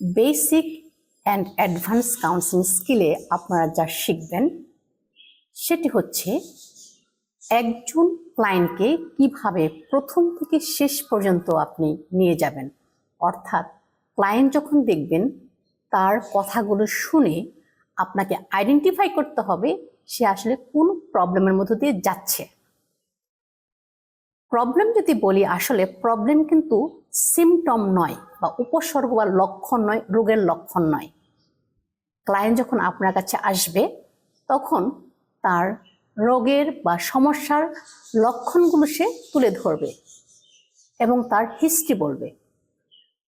Basic and advance counselling স্কিলে আপনারা যা শিখবেন, সেটি হচ্ছে একজন ক্লায়েন্টকে কীভাবে প্রথম থেকে শেষ পর্যন্ত আপনি নিয়ে যাবেন। অর্থাৎ ক্লায়েন্ট যখন দেখবেন, তার কথাগুলো শুনে আপনাকে আইডেন্টিফাই করতে হবে, সে আসলে কোন প্রবলেমের মধ্য দিয়ে যাচ্ছে। প্রবলেম যদি বলি, আসলে প্রবলেম কিন্তু সিমটম নয় বা উপসর্গ বা লক্ষণ নয়, রোগের লক্ষণ নয়। ক্লায়েন্ট যখন আপনার কাছে আসবে, তখন তার রোগের বা সমস্যার লক্ষণগুলো সে তুলে ধরবে এবং তার হিস্ট্রি বলবে।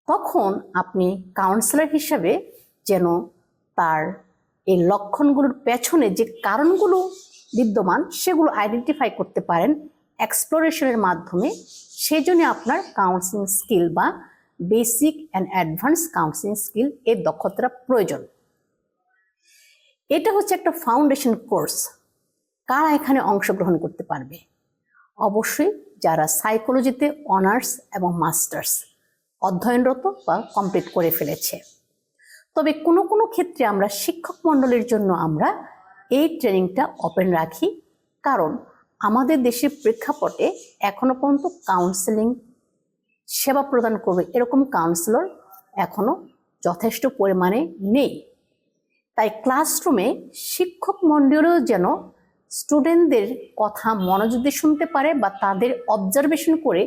তখন আপনি কাউন্সিলর হিসাবে যেন তার এই লক্ষণগুলোর পেছনে যে কারণগুলো বিদ্যমান, সেগুলো আইডেন্টিফাই করতে পারেন এক্সপ্লোরেশনের মাধ্যমে সেই জন্য আপনার কাউন্সিলিং স্কিল বা basic and advance counselling skill এর দক্ষতাটা প্রয়োজন। এটা হচ্ছে একটা ফাউন্ডেশন কোর্স কারা এখানে অংশগ্রহণ করতে পারবে? অবশ্যই যারা সাইকোলজিতে অনার্স এবং মাস্টার্স অধ্যয়নরত বা কমপ্লিট করে ফেলেছে। তবে কোনো কোনো ক্ষেত্রে আমরা শিক্ষক মণ্ডলীর জন্য আমরা এই ট্রেনিংটা ওপেন রাখি। কারণ আমাদের দেশের প্রেক্ষাপটে এখনও পর্যন্ত কাউন্সেলিং সেবা প্রদান করবে এরকম কাউন্সিলর এখনও যথেষ্ট পরিমাণে নেই। তাই ক্লাসরুমে শিক্ষক মণ্ডলীও যেন স্টুডেন্টদের কথা মনোযোগ দিয়ে শুনতে পারে বা তাদের অবজারভেশন করে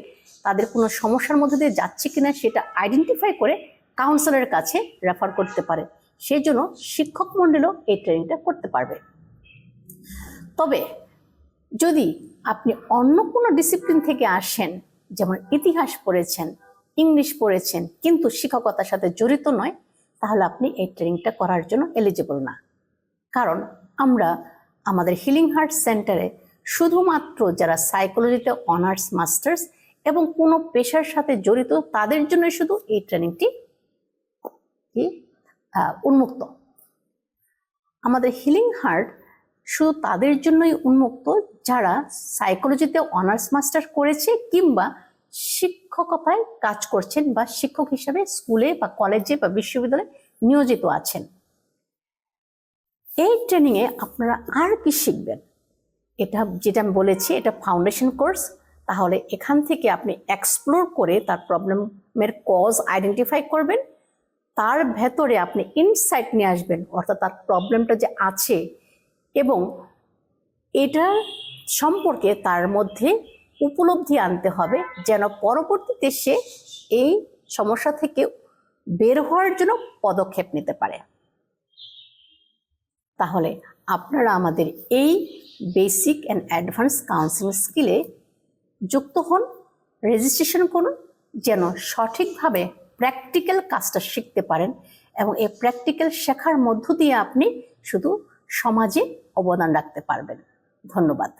তাদের কোনো সমস্যার মধ্যে দিয়ে যাচ্ছে কিনা সেটা আইডেন্টিফাই করে কাউন্সিলরের কাছে রেফার করতে পারে। সেই জন্য শিক্ষক মণ্ডলও এই ট্রেনিংটা করতে পারবে। তবে যদি আপনি অন্য কোনো ডিসিপ্লিন থেকে আসেন, যেমন ইতিহাস পড়েছেন, ইংলিশ পড়েছেন, কিন্তু শিক্ষকতার সাথে জড়িত নয়, তাহলে আপনি এই ট্রেনিংটা করার জন্য এলিজিবল না। কারণ আমরা আমাদের হিলিং হার্ট সেন্টারে শুধুমাত্র যারা সাইকোলজিতে অনার্স মাস্টার্স এবং কোনো পেশার সাথে জড়িত, তাদের জন্য শুধু এই ট্রেনিংটি উন্মুক্ত। আমাদের হিলিং হার্ট শুধু তাদের জন্যই উন্মুক্ত যারা সাইকোলজিতে অনার্স মাস্টার করেছে কিংবা শিক্ষকতায় কাজ করছেন বা শিক্ষক হিসাবে স্কুলে বা কলেজে বা বিশ্ববিদ্যালয়ে নিয়োজিত আছেন। এই ট্রেনিংয়ে আপনারা আর কি শিখবেন? এটা যেটা আমি বলেছি, এটা ফাউন্ডেশন কোর্স তাহলে এখান থেকে আপনি এক্সপ্লোর করে তার প্রবলেমের কজ আইডেন্টিফাই করবেন। তার ভেতরে আপনি ইনসাইট নিয়ে আসবেন। অর্থাৎ তার প্রবলেমটা যে আছে এবং এটা সম্পর্কে তার মধ্যে উপলব্ধি আনতে হবে যেন পরবর্তীতে সে এই সমস্যা থেকে বের হওয়ার জন্য পদক্ষেপ নিতে পারে। তাহলে আপনারা আমাদের এই বেসিক অ্যান্ড অ্যাডভান্স কাউন্সিলিং স্কিলে যুক্ত হন রেজিস্ট্রেশন করুন, যেন সঠিকভাবে প্র্যাকটিক্যাল কাজটা শিখতে পারেন এবং এই প্র্যাকটিক্যাল শেখার মধ্য দিয়ে আপনি শুধু সমাজে অবদান রাখতে পারবেন। ধন্যবাদ।